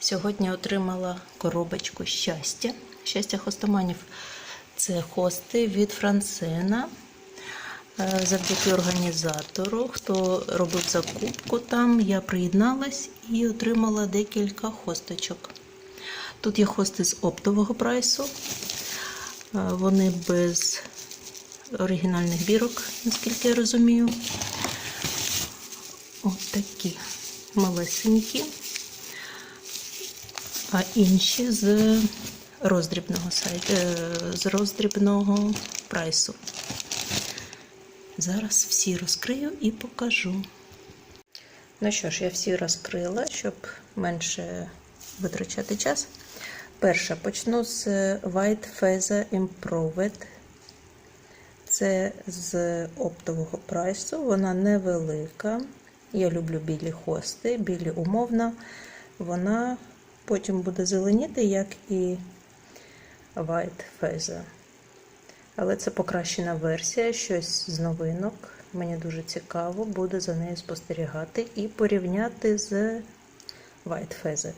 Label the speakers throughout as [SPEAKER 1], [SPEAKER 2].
[SPEAKER 1] Сьогодні отримала коробочку щастя. Щастя хостоманів. Це хости від Францена. Е, Завдяки організатору, хто робив закупку там, я приєдналась і отримала декілька хосточок. Тут є хости з оптового прайсу. Е, Вони без оригінальних бірок, наскільки я розумію. Ось такі малесенькі, а інші з роздрібного сайту, з роздрібного прайсу. Зараз всі розкрию і покажу. Ну що ж, я всі розкрила, щоб менше витрачати час. Перша почну з White Feather Improved. Це з оптового прайсу, вона невелика. Я люблю білі хости, білі умовно. Вона потім буде зеленіти, як і White Feather. Але це покращена версія, щось з новинок. Мені дуже цікаво буде за нею спостерігати і порівняти з White Feather.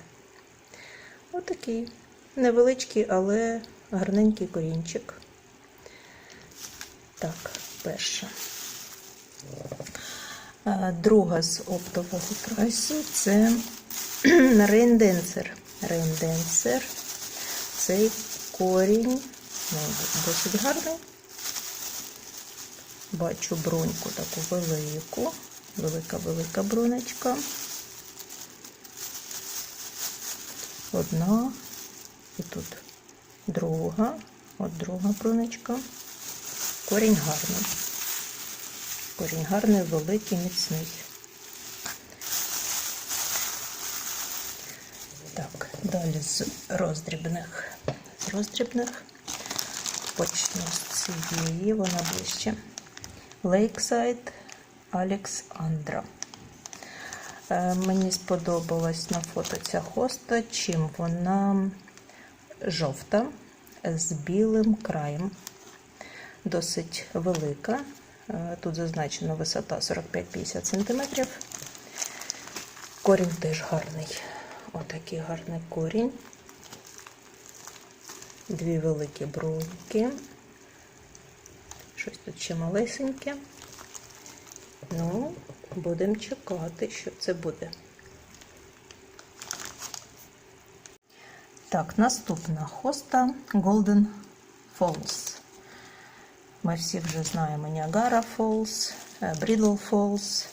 [SPEAKER 1] Отакий невеличкий, але гарненький корінчик. Так, перша. Друга з оптового прайсу це рейнденсер. Рейнденсер. Цей корінь ну, досить гарний. Бачу броньку таку велику, велика-велика бронечка. Одна і тут друга, от друга бронечка. Корінь гарний. Корінь гарний, великий, міцний. Так, далі з роздрібних. З роздрібних почну з цієї, вона ближче. Lakeside Alexandra. Е, Мені сподобалась на фото ця хоста, чим вона жовта з білим краєм. Досить велика. Е, Тут зазначена висота 45-50 см. Корінь теж гарний. Отакий гарний корінь. Дві великі бруньки. Щось тут ще малесеньке. Ну, будемо чекати, що це буде. Так, наступна хоста Golden Falls. Ми всі вже знаємо Ніагара Falls, Брідл Falls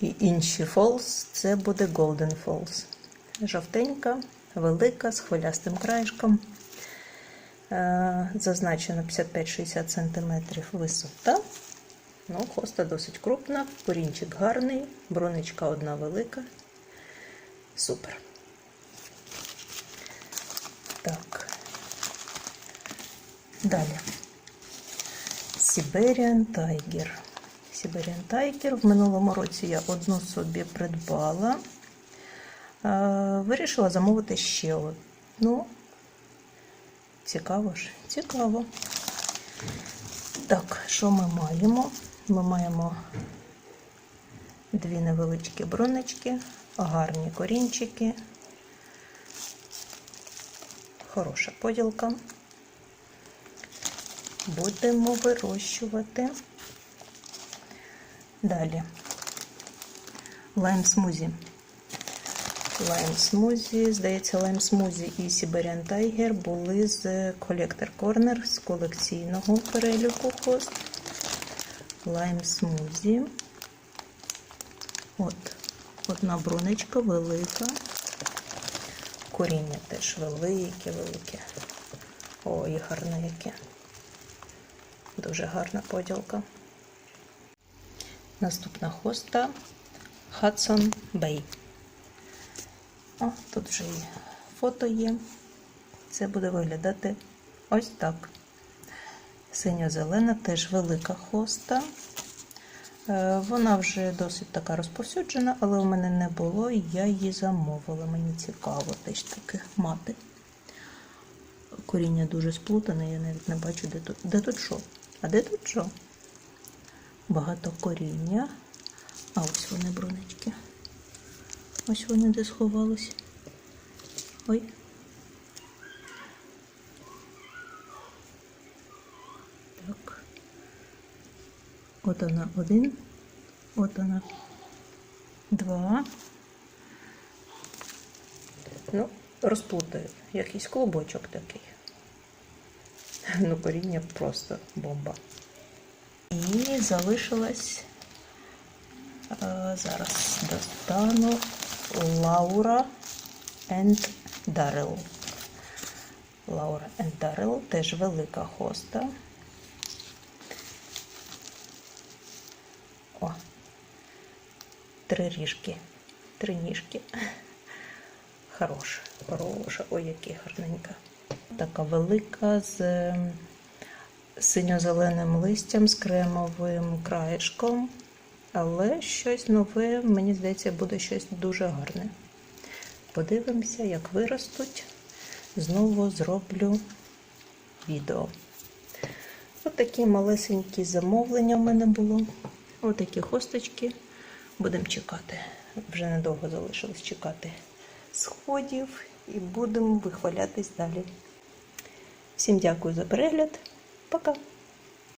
[SPEAKER 1] і інші Falls. Це буде Golden Falls. Жовтенька, велика, з хвилястим краєшком. Е, Зазначено 55-60 см висота. Ну, хоста досить крупна, корінчик гарний, бронечка одна велика. Супер. Так. Далі. Siberian Tiger. Siberian Tiger. В минулому році я одну собі придбала. Вирішила замовити ще одну. Цікаво ж, цікаво. Так, що ми маємо? Ми маємо дві невеличкі бронечки, гарні корінчики. Хороша поділка. Будемо вирощувати. Далі. Лайм смузі. Лайм смузі, здається, лайм смузі і Siberian Tiger були з Collector Corner з колекційного переліку хост. Лайм смузі. От, одна брунечка велика. Коріння теж велике, велике. Ой, гарне яке. Дуже гарна поділка. Наступна хоста Hudson Bay. О, тут вже і фото є. Це буде виглядати ось так. Синьо-зелена, теж велика хоста. Е, Вона вже досить така розповсюджена, але у мене не було, і я її замовила. Мені цікаво теж таке мати. Коріння дуже сплутане, я навіть не бачу, де тут, де тут що. А де тут що? Багато коріння. А ось вони брунечки. Ось вони де сховались. Ой. Так. От вона один. От вона. Два. Ну, розплутаю. Якийсь клубочок такий. Ну, коріння просто бомба. І залишилась. е, зараз достану Лаура and Даррел. Лаура and Даррел теж велика хоста. О, три ріжки, три ніжки. Хороша, хороша, ой, яка гарненька. Така велика з ем, синьо-зеленим листям, з кремовим краєшком. Але щось нове, мені здається, буде щось дуже гарне. Подивимося, як виростуть. Знову зроблю відео. Ось такі малесенькі замовлення в мене було. Ось такі хосточки. Будемо чекати. Вже недовго залишилось чекати сходів і будемо вихвалятись далі. Всім дякую за перегляд. Пока!